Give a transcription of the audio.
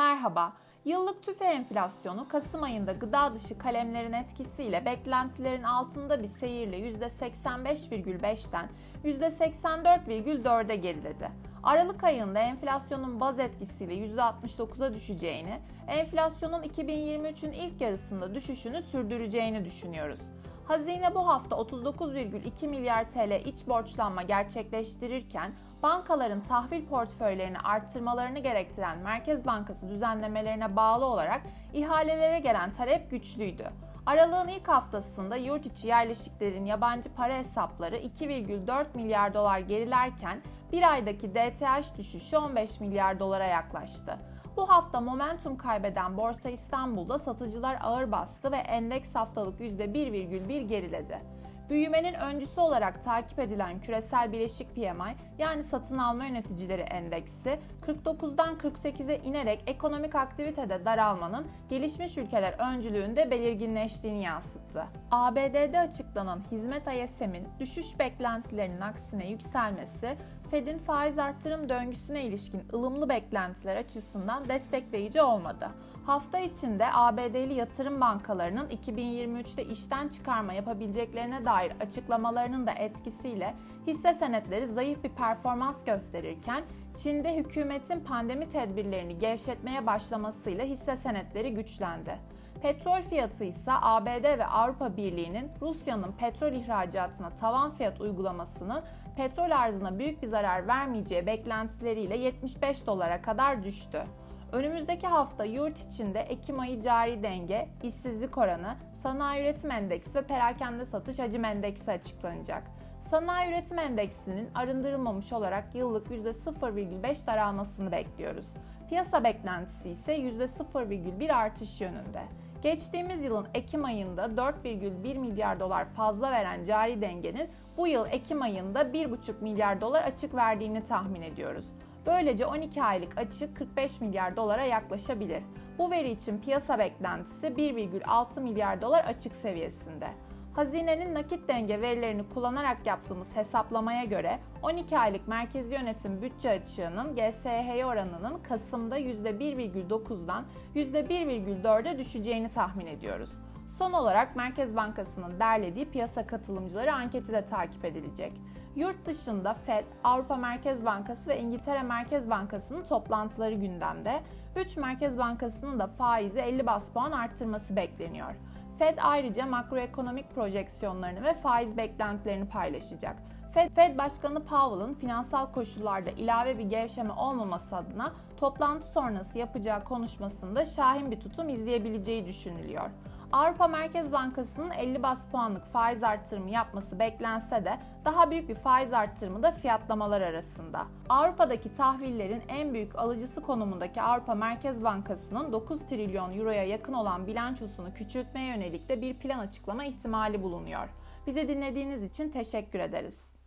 Merhaba. Yıllık tüfe enflasyonu Kasım ayında gıda dışı kalemlerin etkisiyle beklentilerin altında bir seyirle %85,5'ten %84,4'e geriledi. Aralık ayında enflasyonun baz etkisiyle %69'a düşeceğini, enflasyonun 2023'ün ilk yarısında düşüşünü sürdüreceğini düşünüyoruz. Hazine bu hafta 39,2 milyar TL iç borçlanma gerçekleştirirken bankaların tahvil portföylerini arttırmalarını gerektiren Merkez Bankası düzenlemelerine bağlı olarak ihalelere gelen talep güçlüydü. Aralığın ilk haftasında yurt içi yerleşiklerin yabancı para hesapları 2,4 milyar dolar gerilerken bir aydaki DTH düşüşü 15 milyar dolara yaklaştı. Bu hafta momentum kaybeden Borsa İstanbul'da satıcılar ağır bastı ve endeks haftalık %1,1 geriledi. Büyümenin öncüsü olarak takip edilen küresel bileşik PMI yani satın alma yöneticileri endeksi 49'dan 48'e inerek ekonomik aktivitede daralmanın gelişmiş ülkeler öncülüğünde belirginleştiğini yansıttı. ABD'de açıklanan hizmet ISM'in düşüş beklentilerinin aksine yükselmesi Fed'in faiz arttırım döngüsüne ilişkin ılımlı beklentiler açısından destekleyici olmadı. Hafta içinde ABD'li yatırım bankalarının 2023'te işten çıkarma yapabileceklerine dair açıklamalarının da etkisiyle hisse senetleri zayıf bir performans gösterirken Çin'de hükümetin pandemi tedbirlerini gevşetmeye başlamasıyla hisse senetleri güçlendi. Petrol fiyatı ise ABD ve Avrupa Birliği'nin Rusya'nın petrol ihracatına tavan fiyat uygulamasının petrol arzına büyük bir zarar vermeyeceği beklentileriyle 75 dolara kadar düştü. Önümüzdeki hafta yurt içinde Ekim ayı cari denge, işsizlik oranı, sanayi üretim endeksi ve perakende satış hacim endeksi açıklanacak. Sanayi üretim endeksinin arındırılmamış olarak yıllık %0,5 daralmasını bekliyoruz. Piyasa beklentisi ise %0,1 artış yönünde. Geçtiğimiz yılın Ekim ayında 4,1 milyar dolar fazla veren cari dengenin bu yıl Ekim ayında 1,5 milyar dolar açık verdiğini tahmin ediyoruz. Böylece 12 aylık açık 45 milyar dolara yaklaşabilir. Bu veri için piyasa beklentisi 1,6 milyar dolar açık seviyesinde. Hazinenin nakit denge verilerini kullanarak yaptığımız hesaplamaya göre 12 aylık merkezi yönetim bütçe açığının GSHY oranının Kasım'da %1,9'dan %1,4'e düşeceğini tahmin ediyoruz. Son olarak Merkez Bankası'nın derlediği piyasa katılımcıları anketi de takip edilecek. Yurt dışında Fed, Avrupa Merkez Bankası ve İngiltere Merkez Bankası'nın toplantıları gündemde. 3 Merkez Bankası'nın da faizi 50 bas puan arttırması bekleniyor. Fed ayrıca makroekonomik projeksiyonlarını ve faiz beklentilerini paylaşacak. Fed, Fed Başkanı Powell'ın finansal koşullarda ilave bir gevşeme olmaması adına toplantı sonrası yapacağı konuşmasında şahin bir tutum izleyebileceği düşünülüyor. Avrupa Merkez Bankası'nın 50 bas puanlık faiz arttırımı yapması beklense de daha büyük bir faiz arttırımı da fiyatlamalar arasında. Avrupa'daki tahvillerin en büyük alıcısı konumundaki Avrupa Merkez Bankası'nın 9 trilyon euroya yakın olan bilançosunu küçültmeye yönelik de bir plan açıklama ihtimali bulunuyor. Bizi dinlediğiniz için teşekkür ederiz.